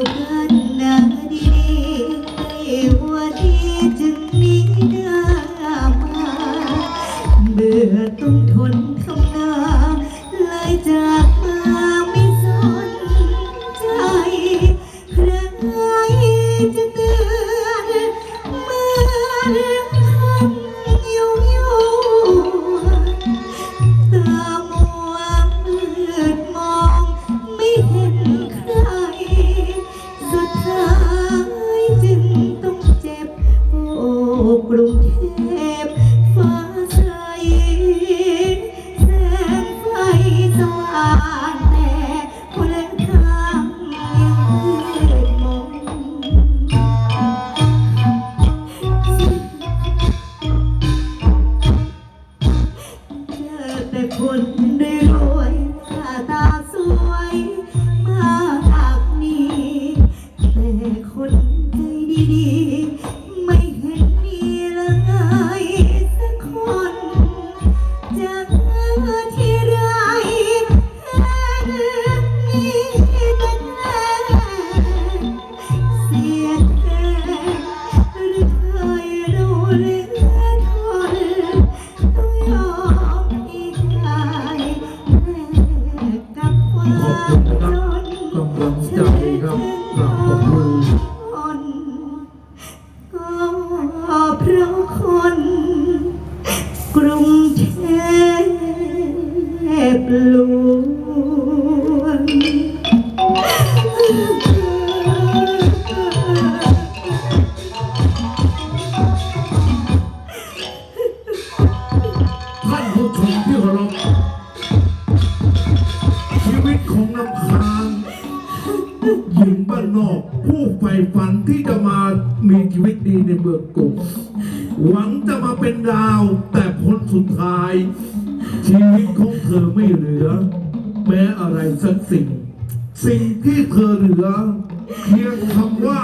กันนะดีว่าที่จึงนี้มาเบื่อต้องทนทำนาเลยจากมาไม่สนใจใครจะเตือนมื่ กรุงเทพฟ้าใสแสงไฟสว่างแต่คนละทางยังมืดมนเจอแต่คนรวยๆหน้าตา ขอบคุณนะครับกำลังใจครับกราบขอบคุณคนก็เพราะคนกรุงเทพหลวงท่านผู้ชมที่เคารพ วิตของน้ำคางหญิงบ้านนอก ผู้ใฝ่ฝันที่จะมามีชีวิตดีในเมืองกรุงหวังจะมาเป็นดาว แต่ผลสุดท้าย ชีวิตของเธอไม่เหลือ แม้อะไรสักสิ่ง สิ่งที่เธอเหลือ เพียงคำว่า